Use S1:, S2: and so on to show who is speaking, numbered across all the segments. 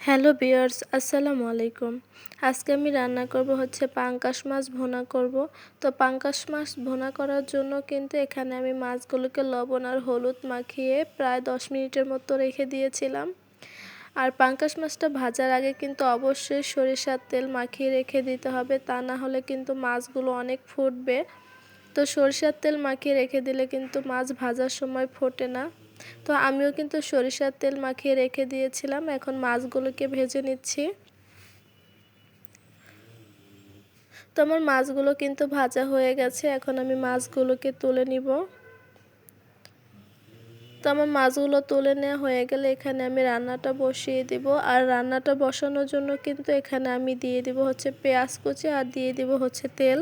S1: Hello বিয়ার্স আসসালামু আলাইকুম। আজকে আমি রান্না করব হচ্ছে পাঙ্কাশ মাছ ভোনা করব। তো পাঙ্কাশ মাছ ভোনা করার জন্য কিন্তু এখানে আমি মাছগুলোকে লবণ আর হলুদ মাখিয়ে প্রায় দশ মিনিটের মতো রেখে দিয়েছিলাম। আর পাঙ্কাশ মাছটা ভাজার আগে কিন্তু অবশ্যই সরিষার তেল মাখিয়ে রেখে দিতে হবে, তা না হলে কিন্তু মাছগুলো অনেক ফুটবে। তো সরিষার তেল মাখিয়ে রেখে দিলে কিন্তু মাছ ভাজার সময় ফোটে না। তো আমিও কিন্তু সরিষার তেল মাখিয়ে রেখে দিয়েছিলাম। এখন মাছগুলোকে ভেজে নিচ্ছি। তো আমার মাছগুলো কিন্তু ভাজা হয়ে গেছে। এখন আমি মাছগুলোকে তুলে নিব। তো আমার মাছগুলো তুলে নেওয়া হয়ে গেলে এখানে আমি রান্নাটা বসিয়ে দিব। আর রান্নাটা বসানোর জন্য কিন্তু এখানে আমি দিয়ে দিব হচ্ছে পেঁয়াজ কুচি আর দিয়ে দিব হচ্ছে তেল।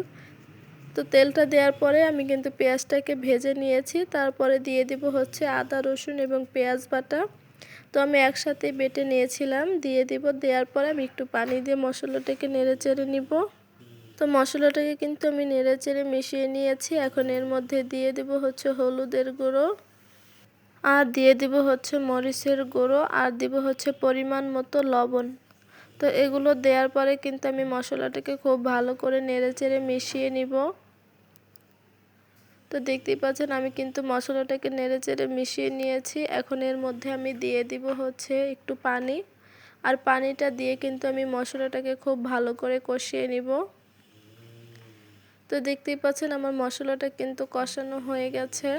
S1: তো তেলটা দেওয়ার পরে আমি কিন্তু পেঁয়াজটাকে ভেজে নিয়েছি। তারপরে দিয়ে দিব হচ্ছে আদা, রসুন এবং পেঁয়াজ বাটা। তো আমি একসাথে বেটে নিয়েছিলাম। দিয়ে দিব, দেওয়ার পরে আমি একটু পানি দিয়ে মশলাটাকে নেড়ে চেড়ে নিব। তো মশলাটাকে কিন্তু আমি নেড়ে চেড়ে মিশিয়ে নিয়েছি। এখন এর মধ্যে দিয়ে দিব হচ্ছে হলুদের গুঁড়ো। আর দিয়ে দিব হচ্ছে মরিচের গুঁড়ো। আর দিব হচ্ছে পরিমাণ মতো লবণ। তো এগুলো দেওয়ার পরে কিন্তু আমি মশলাটাকে খুব ভালো করে নেড়ে চেড়ে মিশিয়ে নিব। তো দেখতেই পাচ্ছেন আমি কিন্তু মশলাটাকে নেড়ে চেড়ে মিশিয়ে নিয়েছি। এখন এর মধ্যে আমি দিয়ে দিব হচ্ছে একটু পানি। আর পানিটা দিয়ে কিন্তু আমি মশলাটাকে খুব ভালো করে কষিয়ে নিব। তো দেখতেই পাচ্ছেন আমার মশলাটা কিন্তু কষানো হয়ে গেছে।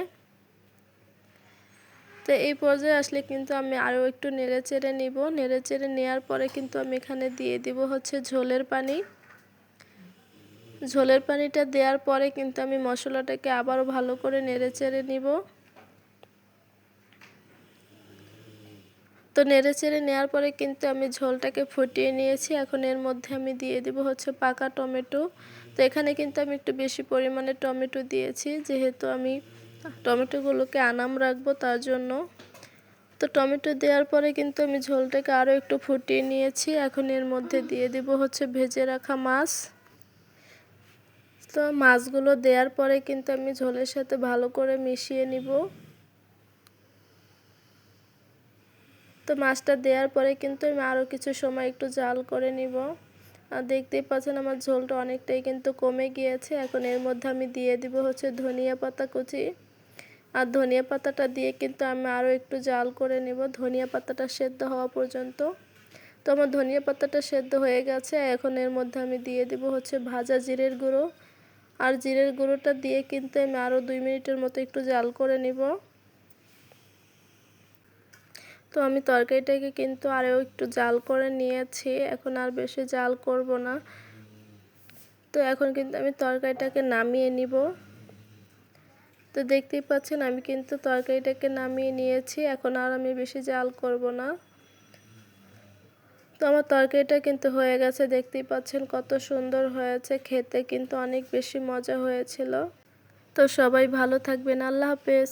S1: তো এই পর্যায়ে আসলে কিন্তু আমি আরও একটু নেড়ে চেড়ে নিব। নেড়ে চেড়ে নেওয়ার পরে কিন্তু আমি এখানে দিয়ে দিব হচ্ছে ঝোলের পানি। ঝোলের পানিটা দেওয়ার পরে কিন্তু আমি মশলাটাকে আবারও ভালো করে নেড়ে চেড়ে নিব। তো নেড়ে চেড়ে নেওয়ার পরে কিন্তু আমি ঝোলটাকে ফুটিয়ে নিয়েছি। এখন এর মধ্যে আমি দিয়ে দিব হচ্ছে পাকা টমেটো। তো এখানে কিন্তু আমি একটু বেশি পরিমাণে টমেটো দিয়েছি, যেহেতু আমি টমেটোগুলোকে আনাম রাখব তার জন্য। তো টমেটো দেওয়ার পরে কিন্তু আমি ঝোলটাকে আরও একটু ফুটিয়ে নিয়েছি। এখন এর মধ্যে দিয়ে দিব হচ্ছে ভেজে রাখা মাছ। তো মাছগুলো দেওয়ার পরে কিন্তু আমি ঝোলের সাথে ভালো করে মিশিয়ে নিব। তো মাছটা দেওয়ার পরে কিন্তু আমি আরও কিছু সময় একটু জাল করে নিব। আর দেখতেই পাচ্ছেন আমার ঝোলটা অনেকটাই কিন্তু কমে গিয়েছে। এখন এর মধ্যে আমি দিয়ে দিব হচ্ছে ধনিয়া পাতা কুচি। আর ধনিয়া পাতাটা দিয়ে কিন্তু আমি আরও একটু জাল করে নেব। ধনিয়া পাতাটা সেদ্ধ হওয়া পর্যন্ত। তো আমার ধনিয়া পাতাটা সেদ্ধ হয়ে গেছে। এখন এর মধ্যে আমি দিয়ে দিব হচ্ছে ভাজা জিরের গুঁড়ো। আর জিরের গুঁড়োটা দিয়ে কিন্তু আমি আরও দুই মিনিটের মতো একটু জাল করে নিব। তো আমি তরকারিটাকে কিন্তু আরও একটু জাল করে নিয়েছি, এখন আর বেশি জাল করব না। তো এখন কিন্তু আমি তরকারিটাকে নামিয়ে নিব। তো দেখতেই পাচ্ছেন আমি কিন্তু তরকারিটাকে নামিয়ে নিয়েছি, এখন আর আমি বেশি জাল করব না। তো আমার তরকারিটা কিন্তু হয়ে গেছে, দেখতেই পাচ্ছেন কত সুন্দর হয়েছে, খেতে কিন্তু অনেক বেশি মজা হয়েছিল। তো সবাই ভালো থাকবেন, আল্লাহ হাফেজ।